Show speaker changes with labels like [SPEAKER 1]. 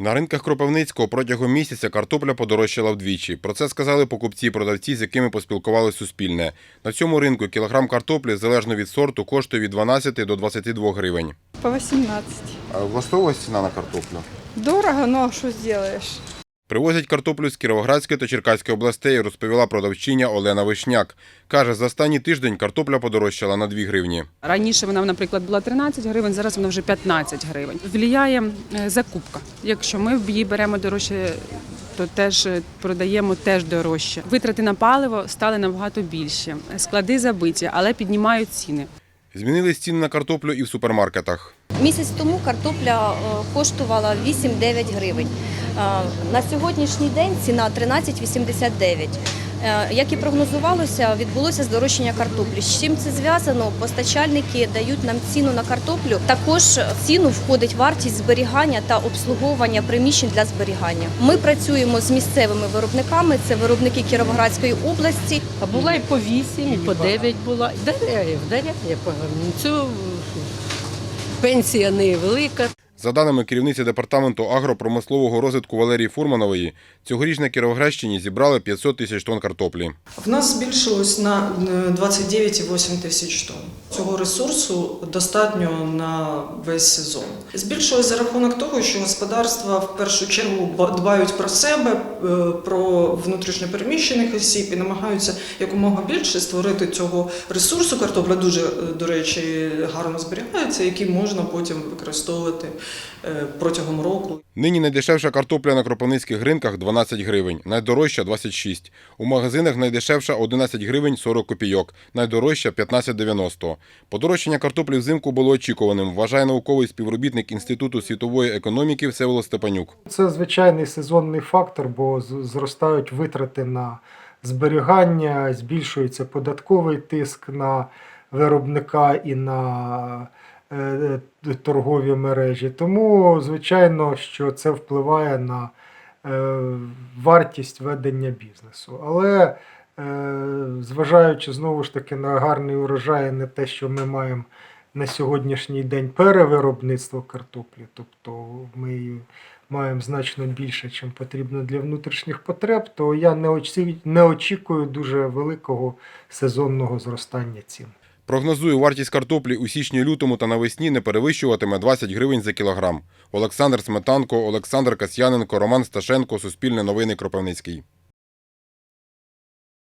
[SPEAKER 1] На ринках Кропивницького протягом місяця картопля подорожчала вдвічі. Про це сказали покупці і продавці, з якими поспілкували Суспільне. На цьому ринку кілограм картоплі, залежно від сорту, коштує від 12 до 22 гривень.
[SPEAKER 2] По 18.
[SPEAKER 1] А влаштовує ціна на картоплю?
[SPEAKER 2] Дорого, але що сделаешь?
[SPEAKER 1] Привозять картоплю з Кіровоградської та Черкаської областей, розповіла продавчиня Олена Вишняк. Каже, за останній тиждень картопля подорожчала на 2 гривні.
[SPEAKER 3] Раніше вона, наприклад, була 13 гривень, зараз вона вже 15 гривень. Вліяє е, закупка. Якщо ми її беремо дорожче, то теж е, продаємо теж дорожче. Витрати на паливо стали набагато більші. Склади забиті, але піднімають ціни.
[SPEAKER 1] Змінились ціни на картоплю і в супермаркетах.
[SPEAKER 4] Місяць тому картопля е, коштувала 8-9 гривень. Е, На сьогоднішній день ціна 13,89. Е, Як і прогнозувалося, відбулося здорожчання картоплі. З чим це зв'язано? Постачальники дають нам ціну на картоплю. Також в ціну входить вартість зберігання та обслуговування приміщень для зберігання. Ми працюємо з місцевими виробниками. Це виробники Кіровоградської області.
[SPEAKER 5] А була і по 8, і по 9 була. Даряє, даряє погано. Цю пенсія невелика.
[SPEAKER 1] За даними керівниці департаменту агропромислового розвитку Валерії Фурманової, цьогоріч на Кіровоградщині зібрали 500 тисяч тонн картоплі.
[SPEAKER 6] В нас збільшилось на е, 29,8 тисяч тонн. Цього ресурсу достатньо на весь сезон. Збільшилось за рахунок того, що господарства в першу чергу ба- дбають про себе, е, про внутрішньопереміщених осіб і намагаються якомога більше створити цього ресурсу. Картопля дуже, е, до речі, гарно зберігається, який можна потім використовувати е, протягом року.
[SPEAKER 1] Нині найдешевша картопля на кропивницьких ринках 12 гривень, найдорожча 26. У магазинах найдешевша 11 гривень 40 копійок, найдорожча 15,90. Подорожчання картоплі взимку було очікуваним, вважає науковий співробітник Інституту світової економіки Всеволод Степанюк.
[SPEAKER 7] Це звичайний сезонний фактор, бо зростають витрати на зберігання, збільшується податковий тиск на виробника і на е, торгові мережі. Тому, звичайно, що це впливає на е, вартість ведення бізнесу. Але зважаючи знову ж таки на гарний урожай, на те, що ми маємо на сьогоднішній день перевиробництво картоплі, тобто ми маємо значно більше, ніж потрібно для внутрішніх потреб, то я не не очікую дуже великого сезонного зростання цін.
[SPEAKER 1] Прогнозую, вартість картоплі у січні-лютому та навесні не перевищуватиме 20 гривень за кілограм. Олександр Сметанко, Олександр Касьяненко, Роман Сташенко, Суспільне новини Кропивницький.